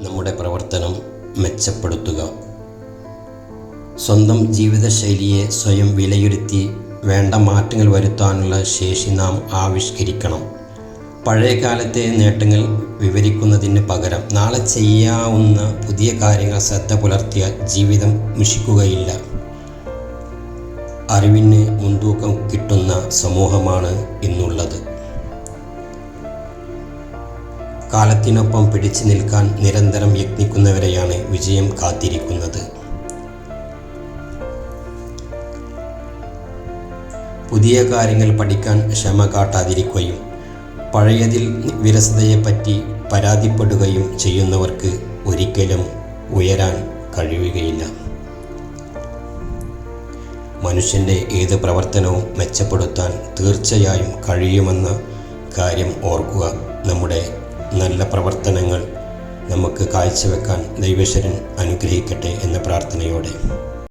നമ്മുടെ പ്രവർത്തനം മെച്ചപ്പെടുത്തുക. സ്വന്തം ജീവിതശൈലിയെ സ്വയം വിലയിരുത്തി വേണ്ട മാറ്റങ്ങൾ വരുത്താനുള്ള ശേഷി നാം ആവിഷ്കരിക്കണം. പഴയ കാലത്തെ നേട്ടങ്ങൾ വിവരിക്കുന്നതിന് പകരം നാളെ ചെയ്യാവുന്ന പുതിയ കാര്യങ്ങൾ ശ്രദ്ധ പുലർത്തിയാൽ ജീവിതം മുഷിക്കുകയില്ല അറിവിന് മുൻതൂക്കം കിട്ടുന്ന സമൂഹമാണ് ഇന്നുള്ളത്. കാലത്തിനൊപ്പം പിടിച്ചു നിൽക്കാൻ നിരന്തരം യത്നിക്കുന്നവരെയാണ് വിജയം കാത്തിരിക്കുന്നത്. പുതിയ കാര്യങ്ങൾ പഠിക്കാൻ ക്ഷമ കാട്ടാതിരിക്കുകയും പഴയതിൽ വിരസതയെപ്പറ്റി പരാതിപ്പെടുകയും ചെയ്യുന്നവർക്ക് ഒരിക്കലും ഉയരാൻ കഴിയുകയില്ല. മനുഷ്യന്റെ ഏത് പ്രവർത്തനവും മെച്ചപ്പെടുത്താൻ തീർച്ചയായും കഴിയുമെന്ന കാര്യം ഓർക്കുക നമ്മുടെ നല്ല പ്രവർത്തനങ്ങൾ നമുക്ക് കാഴ്ചവെക്കാൻ ദൈവശ്വരൻ അനുഗ്രഹിക്കട്ടെ എന്ന പ്രാർത്ഥനയോടെ.